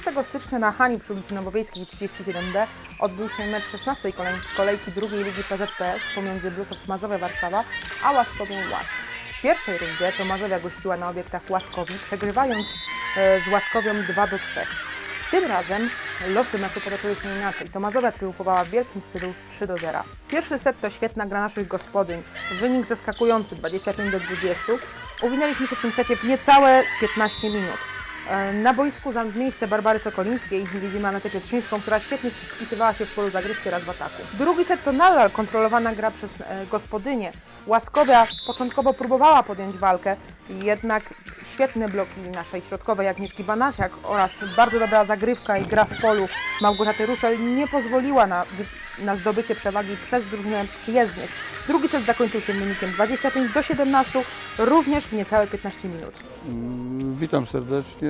30 stycznia na Hani przy ulicy Nowowiejskiej 37B odbył się mecz 16 kolej, kolejki drugiej ligi PZPS pomiędzy Bluesoft Mazowia Warszawa a Łaskowią Łask. W pierwszej rundzie to Mazowia gościła na obiektach Łaskowi, przegrywając e, z Łaskowią 2 do 3. Tym razem losy meczu potoczyły się inaczej. To Mazowia triumfowała w wielkim stylu 3 do 0. Pierwszy set to świetna gra naszych gospodyń. Wynik zaskakujący 25 do 20. Uwinęliśmy się w tym secie w niecałe 15 minut. E, Na boisku za miejsce Barbary Sokolińskiej widzimy Anetę Pietrzyńską, która świetnie spisywała się w polu zagrywki oraz w ataku. Drugi set to nadal kontrolowana gra przez e, gospodynię. Łaskowia początkowo próbowała podjąć walkę, jednak świetne bloki naszej środkowej Agnieszki Banasiak oraz bardzo dobra zagrywka i gra w polu Małgorzaty Ruszel nie pozwoliła na, na zdobycie przewagi przez drużynę przyjezdnych. Drugi set zakończył się wynikiem 25 do 17, również w niecałe 15 minut. Witam serdecznie,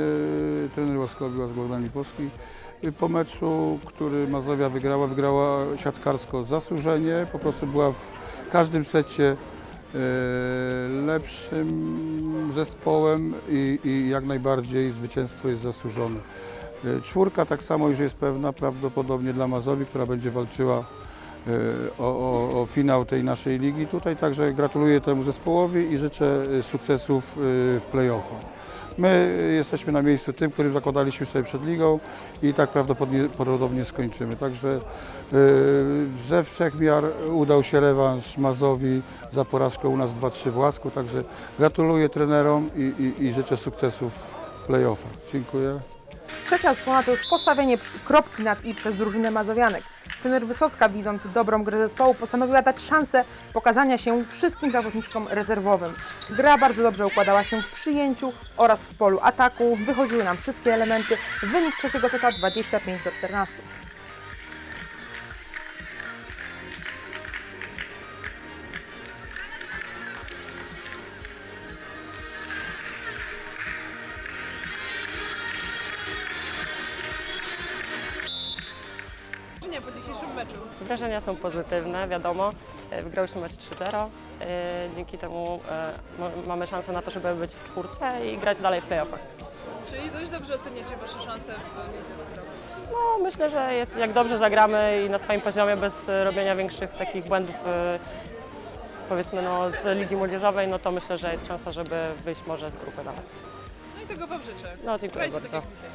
trener Łaskowi Łask Bogdan Lipowski. Po meczu, który Mazowia wygrała, wygrała siatkarsko zasłużenie, po prostu była w każdym secie e, lepszym zespołem i, i jak najbardziej zwycięstwo jest zasłużone. E, Czwórka tak samo już jest pewna prawdopodobnie dla Mazowi, która będzie walczyła e, o, o, o finał tej naszej ligi tutaj, także gratuluję temu zespołowi i życzę sukcesów w playoffach. My jesteśmy na miejscu tym, którym zakładaliśmy sobie przed ligą i tak prawdopodobnie skończymy. Także e, ze wszech miar udał się rewanż Mazowi za porażkę u nas 2-3 w Łasku, także gratuluję trenerom i, i, i życzę sukcesów w playoffach. Dziękuję. Trzecia odsłona to już postawienie kropki nad i przez drużynę Mazowianek. Trener Wysocka, widząc dobrą grę zespołu, postanowiła dać szansę pokazania się wszystkim zawodniczkom rezerwowym. Gra bardzo dobrze układała się w przyjęciu oraz w polu ataku. Wychodziły nam wszystkie elementy. Wynik trzeciego seta 25 do 14. Wrażenia po dzisiejszym meczu. Wrażenia są pozytywne, wiadomo. E, Wygrałyśmy mecz 3-0. E, Dzięki temu e, ma- mamy szansę na to, żeby być w czwórce i grać dalej w playoffach. Czyli dość dobrze oceniacie Wasze szanse w lidze. No, myślę, że jest, jak dobrze zagramy i na swoim poziomie, bez robienia większych takich błędów, powiedzmy no, z Ligi Młodzieżowej, no to myślę, że jest szansa, żeby wyjść może z grupy dalej. No i tego Wam życzę. No, dziękuję Grajcie tak bardzo. dzisiaj.